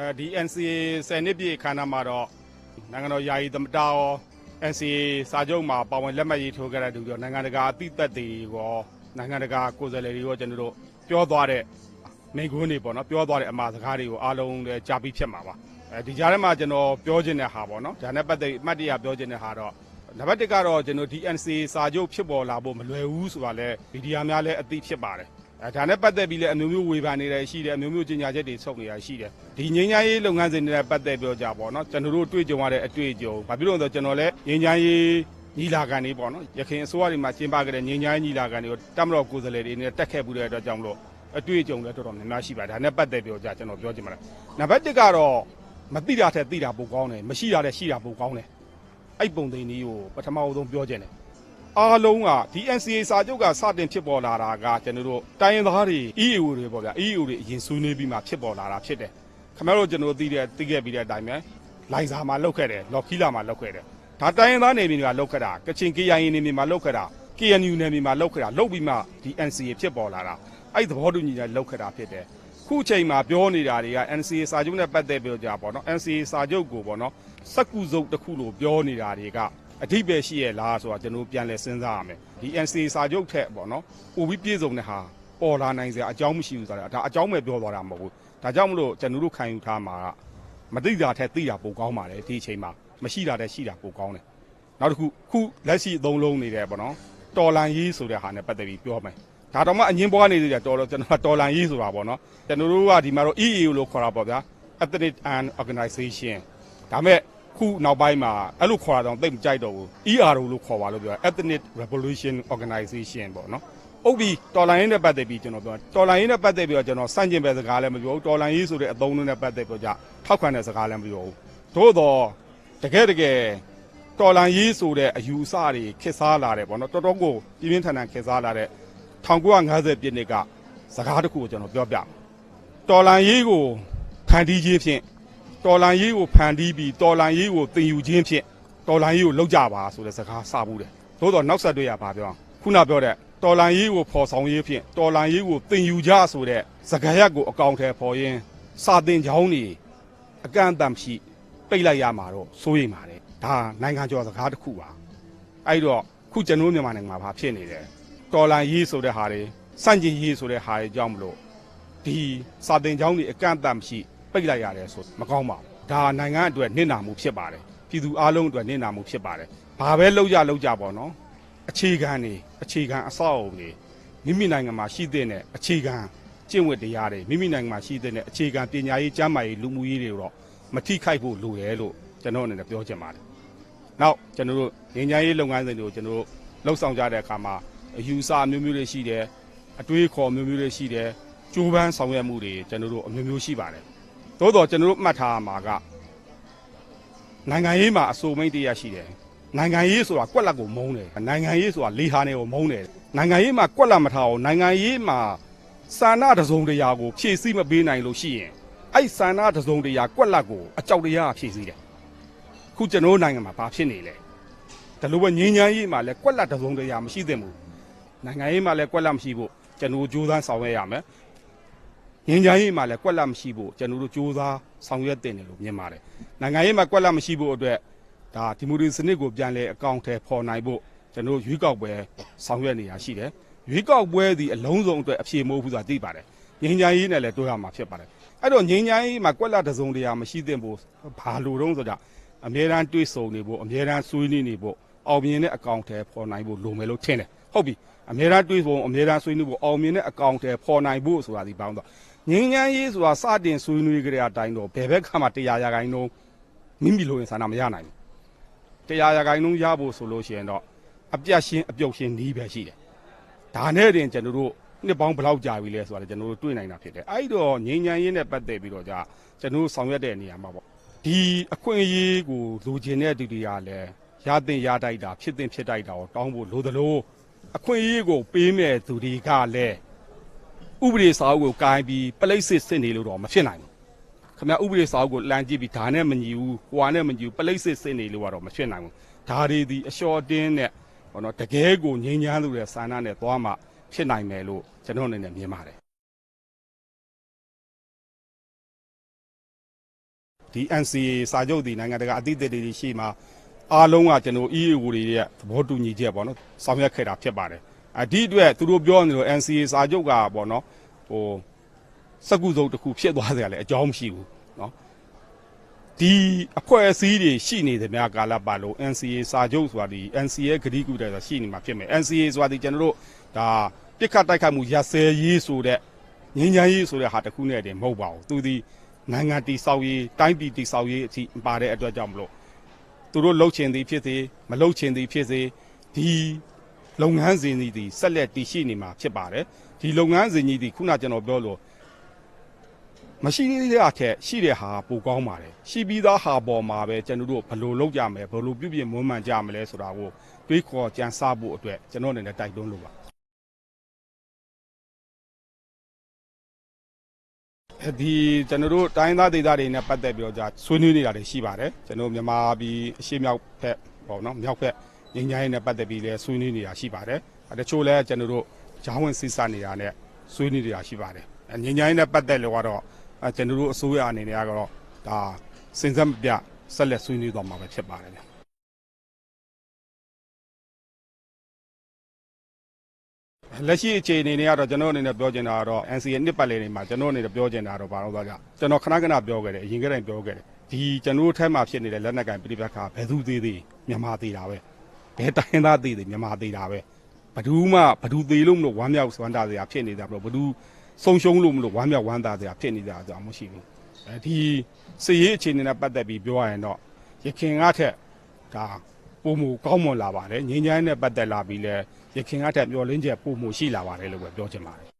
အဲဒီ NCA 10နှစ်ပြည့်အခမ်းအနားမှာတော့နိုင်ငံတော်ယာယီသမ္မတရော NCA စာချုပ်မှာပါဝင်လက်မှတ်ရေးထိုးခဲ့တဲ့သူတွေရောနိုင်ငံတကာအသိသက်တွေရောနိုင်ငံတကာကိုယ်စားလှယ်တွေရောကျွန်တော်တို့ပြောသွားတဲ့မိန့်ခွန်းတွေပေါ့နော်ပြောသွားတဲ့အမှားစကားတွေကိုအားလုံးလည်းကြားပြီးဖြစ်မှာပါအဲဒီကြားထဲမှာကျွန်တော်ပြောချင်တဲ့ဟာပေါ့နော်ဒါနဲ့ပတ်သက်ပြီးအမှတ်တရပြောချင်တဲ့ဟာတော့နံပါတ်1ကတော့ကျွန်တော်ဒီ NCA စာချုပ်ဖြစ်ပေါ်လာဖို့မလွယ်ဘူးဆိုတာလဲဗီဒီယိုများလည်းအသိဖြစ်ပါတယ်အဲ ဒါနဲ့ပတ်သက်ပြီးလည်းအမျိုးမျိုးဝေဖန်နေတယ်ရှိတယ်အမျိုးမျိုးကြေညာချက်တွေထုတ်နေတာရှိတယ်ဒီငင်းညာရေးလုပ်ငန်းစဉ်တွေနဲ့ပတ်သက်ပြောကြပါတော့ကျွန်တော်တို့တွေ့ကြုံရတဲ့အတွေ့အကြုံဘာဖြစ်လို့လဲဆိုတော့ကျွန်တော်လည်းငင်းညာရေးညီလာခံတွေပေါ့နော်ရခိုင်အစိုးရတွေမှာကျင်းပခဲ့တဲ့ငင်းညာရေးညီလာခံတွေကိုတမတော်ကိုယ်စားလှယ်တွေနဲ့တက်ခဲ့မှုတဲ့အတွက်ကြောင့်မလို့အတွေ့အကြုံလည်းတော်တော်များများရှိပါတယ်ဒါနဲ့ပတ်သက်ပြောကြကျွန်တော်ပြောချင်ပါတယ်နံပါတ်1ကတော့မသိတာထက်သိတာပိုကောင်းတယ်မရှိတာထက်ရှိတာပိုကောင်းတယ်အဲ့ပုံသိန်းကြီးကိုပထမအဆုံးပြောချင်တယ် အားလုံးကဒီ NCA စာချုပ်ကစတင်ဖြစ်ပေါ်လာတာကကျွန်တော်တို့တိုင်းရင်းသားတွေ EAO တွေပေါ့ဗျာ EAO တွေအရင်ဆွေးနွေးပြီးမှဖြစ်ပေါ်လာတာဖြစ်တယ်ခင်ဗျားတို့ကျွန်တော်တို့သိတဲ့သိခဲ့ပြီးတဲ့အတိုင်းပဲလိုင်ဇာမှာလောက်ခဲ့တယ်လော်ခီလာမှာလောက်ခဲ့တယ်ဒါတိုင်းရင်းသားနေပြည်တော်ကလောက်ခဲ့တာကချင် KIA နေပြည်မှာလောက်ခဲ့တာ KNU နေပြည်မှာလောက်ခဲ့တာလောက်ပြီးမှဒီ NCA ဖြစ်ပေါ်လာတာအဲ့ဒီသဘောတူညီချက်လောက်ခဲ့တာဖြစ်တယ်ခုချိန်မှာပြောနေတာတွေက NCA စာချုပ်နဲ့ပတ်သက်ပြီးတော့ကြာပေါ့နော် NCA စာချုပ်ကိုပေါ့နော်စက္ကူစုပ်တစ်ခုလို့ပြောနေတာတွေက အဓိပ္ပာယ်ရှိရဲ့လားဆိုတာကျွန်တော်ပြန်လဲစဉ်းစားရမယ်ဒီ NCA စာချုပ်ထက်ပေါ့နော်ပိုပြီးပြည့်စုံတဲ့ဟာပေါ်လာနိုင်စရာအကြောင်းမရှိဘူးဆိုတာဒါအကြောင်းပဲပြောသွားတာမဟုတ်ဘူးဒါကြောင့်မလို့ကျွန်တော်တို့ခံယူထားမှာကမသိတာထက်သိတာပိုကောင်းပါတယ်ဒီအချိန်မှာမရှိတာတဲ့ရှိတာပိုကောင်းတယ်နောက်တစ်ခုခုလက်ရှိအသုံးလုံးနေတယ်ပေါ့နော်တော်လန်ရေးဆိုတဲ့ဟာနဲ့ပတ်သက်ပြီးပြောမယ်ဒါတော့မှအငင်းပွားနေသေးတယ်တော်တော်ကျွန်တော်ကတော်လန်ရေးဆိုတာပေါ့နော်ကျွန်တော်တို့ကဒီမှာတော့ EAO လို့ခေါ်တာပေါ့ဗျာ Ethnic and Organization ဒါမဲ့ ခုနောက်ပိုင်းမှာအဲ့လိုခေါ်တာတော့သိပ်မကြိုက်တော့ဘူး ERO လို့ခေါ်ပါလို့ပြော Ethnic Revolution Organization ပေါ့နော်။ဟုတ်ပြီတော်လိုင်းရေးနဲ့ပတ်သက်ပြီးကျွန်တော်ပြောတော်လိုင်းရေးနဲ့ပတ်သက်ပြီးတော့ကျွန်တော်စန့်ကျင်ပဲစကားလည်းမပြောဘူးတော်လိုင်းရေးဆိုတဲ့အသုံးအနှုန်းနဲ့ပတ်သက်ပြီးတော့ထောက်ခံတဲ့စကားလည်းမပြောဘူး။သို့တော့တကယ်တကယ်တော်လိုင်းရေးဆိုတဲ့အယူအဆတွေခေတ်စားလာတယ်ပေါ့နော်တော်တော်ကိုပြင်းပြင်းထန်ထန်ခေတ်စားလာတဲ့1950ပြည့်နှစ်ကစကားတစ်ခုကိုကျွန်တော်ပြောပြမယ်။တော်လိုင်းရေးကိုဖန်တီးခြင်းဖြင့် တော်လန်ရေးကိုဖန်တီးပြီးတော်လန်ရေးကိုတင်ယူခြင်းဖြင့်တော်လန်ရေးကိုလောက်ကြပါဆိုတဲ့စကားစဘူးတယ်။သို့တော့နောက်ဆက်တွေ့ရပါပြောခုနပြောတဲ့တော်လန်ရေးကိုဖော်ဆောင်ရေးဖြင့်တော်လန်ရေးကိုတင်ယူကြဆိုတဲ့စကားရက်ကိုအကောင့်ထဲပေါ်ရင်းစာတင်ချောင်းနေအကန့်အသတ်မရှိပိတ်လိုက်ရမှာတော့စိုးရိမ်ပါတယ်။ဒါနိုင်ငံကျော်စကားတစ်ခုပါ။အဲ့တော့ခုကျွန်တော်မြန်မာနိုင်ငံမှာဘာဖြစ်နေလဲ။တော်လန်ရေးဆိုတဲ့ဟာတွေစန့်ကျင်ရေးဆိုတဲ့ဟာတွေကြောင့်မလို့ဒီစာတင်ချောင်းတွေအကန့်အသတ်မရှိ ပိတ်လိုက်ရတယ်ဆိုမကောင်းပါဘူးဒါနိုင်ငံအတွက်နစ်နာမှုဖြစ်ပါတယ်ပြည်သူအလုံးအတွက်နစ်နာမှုဖြစ်ပါတယ်ဘာပဲလောက်ကြလောက်ကြပေါ့နော်အခြေခံနေအခြေခံအဆောက်အအုံတွေမိမိနိုင်ငံမှာရှိတဲ့နဲ့အခြေခံကျင့်ဝတ်တရားတွေမိမိနိုင်ငံမှာရှိတဲ့နဲ့အခြေခံပညာရေးကျန်းမာရေးလူမှုရေးတွေတော့မထိခိုက်ဖို့လိုတယ်လို့ကျွန်တော်အနေနဲ့ပြောချင်ပါတယ်နောက်ကျွန်တော်တို့ငញ្ញရေးလုပ်ငန်းစဉ်တွေကိုကျွန်တော်တို့လှုပ်ဆောင်ကြတဲ့အခါမှာအယူအဆအမျိုးမျိုးတွေရှိတယ်အတွေးအခေါ်အမျိုးမျိုးတွေရှိတယ်ကြိုးပမ်းဆောင်ရွက်မှုတွေကျွန်တော်တို့အမျိုးမျိုးရှိပါတယ် သို့တော့ကျွန်တော်တို့မှတ်ထားရမှာကနိုင်ငံရေးမှာအစိုးမိတ်တရားရှိတယ်နိုင်ငံရေးဆိုတာကွက်လက်ကိုမုန်းတယ်နိုင်ငံရေးဆိုတာလေဟာနေကိုမုန်းတယ်နိုင်ငံရေးမှာကွက်လက်မထားအောင်နိုင်ငံရေးမှာစာနာတစုံတရာကိုဖြည့်ဆည်းမပေးနိုင်လို့ရှိရင်အဲ့စာနာတစုံတရာကွက်လက်ကိုအကြောက်တရားဖြည့်ဆည်းတယ်ခုကျွန်တော်တို့နိုင်ငံမှာဘာဖြစ်နေလဲဒါလိုပဲငြိမ်းချမ်းရေးမှာလည်းကွက်လက်တစုံတရာမရှိသင့်ဘူးနိုင်ငံရေးမှာလည်းကွက်လက်မရှိဖို့ကျွန်တော်တို့ကြိုးစားဆောင်ရွက်ရမယ် ငင်းကြရေးမှာလည်းကွက်လက်မရှိဖို့ကျွန်တော်တို့စူးစမ်းဆောင်ရွက်တင်တယ်လို့မြင်ပါတယ်။နိုင်ငံရေးမှာကွက်လက်မရှိဖို့အတွက်ဒါဒီမိုကရေစီစနစ်ကိုပြန်လဲအကောင့်ထဲပေါ်နိုင်ဖို့ကျွန်တော်တို့ရွေးကောက်ပွဲဆောင်ရွက်နေတာရှိတယ်။ရွေးကောက်ပွဲဒီအလုံးစုံအတွက်အဖြေမဟုတ်ဘူးဆိုတာသိပါတယ်။ငင်းကြရေးနဲ့လည်းတွေ့ရမှာဖြစ်ပါတယ်။အဲ့တော့ငင်းကြရေးမှာကွက်လက်တစ်စုံတရာမရှိသင့်ဖို့ဘာလို့တုံးဆိုတော့အမြဲတမ်းတွေးဆုံနေဖို့အမြဲတမ်းဆွေးနွေးနေဖို့အောင်မြင်တဲ့အကောင့်ထဲပေါ်နိုင်ဖို့လိုမယ်လို့ထင်တယ်။ဟုတ်ပြီ။အမြဲတမ်းတွေးဆုံအမြဲတမ်းဆွေးနွေးဖို့အောင်မြင်တဲ့အကောင့်ထဲပေါ်နိုင်ဖို့ဆိုတာဒီပေါင်းတော့ ငင်းငန်းရေးဆိုတာစတင်ဆွေးနွေးကြတဲ့အတိုင်းတော့ဘယ်ဘက်ကမှတရားရဂိုင်းလုံးမိမိလိုရင်ဆန္ဒမရနိုင်ဘူးတရားရဂိုင်းလုံးရဖို့ဆိုလို့ရှိရင်တော့အပြတ်ရှင်းအပြုတ်ရှင်းနီးပဲရှိတယ်ဒါနဲ့တင်ကျွန်တော်တို့နှစ်ပေါင်းဘယ်လောက်ကြာပြီလဲဆိုတာလည်းကျွန်တော်တို့တွေ့နိုင်တာဖြစ်တယ်အဲ့တော့ငင်းငန်းရေးနဲ့ပတ်သက်ပြီးတော့じゃကျွန်တော်တို့ဆောင်ရွက်တဲ့နေရာမှာပေါ့ဒီအခွင့်အရေးကိုလိုချင်တဲ့သူတွေကလည်းရတဲ့ရတိုက်တာဖြစ်တဲ့ဖြစ်တိုက်တာကိုတောင်းဖို့လိုသလိုအခွင့်အရေးကိုပေးမဲ့သူတွေကလည်း ဥပဒေစာအုပ်ကိုကိုင်းပြီးပလိတ်စစ်စစ်နေလို့တော့မဖြစ်နိုင်ဘူးခင်ဗျာဥပဒေစာအုပ်ကိုလမ်းကြည့်ပြီးဒါနဲ့မညီဘူးဟိုဟာနဲ့မညီဘူးပလိတ်စစ်စစ်နေလို့ကတော့မဖြစ်နိုင်ဘူးဒါတွေဒီအလျှော်တင်းနဲ့ဟောနော်တကယ်ကိုငြိမ်းချမ်းလို့တဲ့စာနာနဲ့သွားမှဖြစ်နိုင်မယ်လို့ကျွန်တော်အနေနဲ့မြင်ပါတယ်ဒီ NCA စာချုပ်ဒီနိုင်ငံတကာအသီးသီးတွေရှိမှာအားလုံးကကျွန်တော် EAO တွေရဲ့သဘောတူညီချက်ပေါ့နော်ဆောင်ရွက်ခဲ့တာဖြစ်ပါတယ် အဒီအတွက်သူတို့ပြောနေလို့ NCA စာချုပ်ကပေါ့နော်ဟိုစက္ကူစုပ်တစ်ခုဖြစ်သွားကြတယ်အကြောင်းမရှိဘူးနော်ဒီအဖွဲ့အစည်းတွေရှိနေတယ်များကာလပတ်လို့ NCA စာချုပ်ဆိုတာဒီ NCA ဂတိကူတယ်ဆိုတာရှိနေမှာဖြစ်မယ် NCA ဆိုတာဒီကျွန်တော်တို့ဒါပြစ်ခတ်တိုက်ခိုက်မှုရစဲရေးဆိုတဲ့ငင်းချမ်းရေးဆိုတဲ့ဟာတစ်ခုနဲ့တည်းမဟုတ်ပါဘူးသူဒီနိုင်ငံတည်ဆောက်ရေးတိုင်းပြည်တည်ဆောက်ရေးအထိပါတဲ့အတွက်ကြောင့်မလို့သူတို့လှုပ်ချင်သည်ဖြစ်စေမလှုပ်ချင်သည်ဖြစ်စေဒီ လုပ်ငန်းစဉ်ကြီးဒီဆက်လက်တည်ရှိနေမှာဖြစ်ပါတယ်ဒီလုပ်ငန်းစဉ်ကြီးဒီခုနကျွန်တော်ပြောလို့မရှိသေးတဲ့အထက်ရှိတဲ့ဟာပိုကောင်းပါတယ်ရှိပြီးသားဟာပေါ်မှာပဲကျွန်တော်တို့ဘယ်လိုလုပ်ကြမလဲဘယ်လိုပြုပြင်မွမ်းမံကြမလဲဆိုတာကိုတွေးခေါ်ကြံစားဖို့အတွက်ကျွန်တော်အနေနဲ့တိုက်တွန်းလို့ပါဒီကျွန်တော်တို့တိုင်းသားဒေသတွေနဲ့ပတ်သက်ပြီးတော့ကြာဆွေးနွေးနေတာတွေရှိပါတယ်ကျွန်တော်မြန်မာပြည်အရှေ့မြောက်ဖက်ပေါ့နော်မြောက်ဖက် ငင်းချိုင်းနဲ့ပတ်သက်ပြီးလည်းဆွေးနွေးနေတာရှိပါတယ်အဲတချို့လည်းကျွန်တော်တို့ဂျောင်းဝင်စစ်စနေတာနဲ့ဆွေးနွေးနေတာရှိပါတယ်အဲငင်းချိုင်းနဲ့ပတ်သက်လို့ကတော့အဲကျွန်တော်တို့အစိုးရအနေနဲ့ကတော့ဒါစင်စက်မပြဆက်လက်ဆွေးနွေးသွားမှာပဲဖြစ်ပါတယ်ဗျလက်ရှိအခြေအနေတွေကတော့ကျွန်တော်အနေနဲ့ပြောချင်တာကတော့ NCA နှစ်ပတ်လည်နေမှာကျွန်တော်အနေနဲ့ပြောချင်တာတော့ဘာလို့လဲဆိုတော့ကျွန်တော်ခဏခဏပြောခဲ့တယ်အရင်ကတည်းကပြောခဲ့တယ်ဒီကျွန်တော်တို့ထဲမှာဖြစ်နေတဲ့လက်နက်ကင်ပြိပက္ခဘယ်သူသေးသေးမြန်မာသေးတာပဲ ဘယ်တိုင်းသားသေးသေးမြန်မာသေးတာပဲဘယ်သူမှဘယ်သူသေးလို့မလို့ဝမ်းမြောက်ဝမ်းသာစရာဖြစ်နေတာမလို့ဘယ်သူဆုံးရှုံးလို့မလို့ဝမ်းမြောက်ဝမ်းသာစရာဖြစ်နေတာကြောင့်မရှိဘူးအဲဒီစည်ရေးအခြေအနေနဲ့ပတ်သက်ပြီးပြောရရင်တော့ရခင်ကထက်ဒါပုံမူကောင်းမွန်လာပါတယ်ငင်းချိုင်းနဲ့ပတ်သက်လာပြီးလဲရခင်ကထက်မျောလင်းချက်ပုံမူရှိလာပါတယ်လို့ပဲပြောချင်ပါတယ်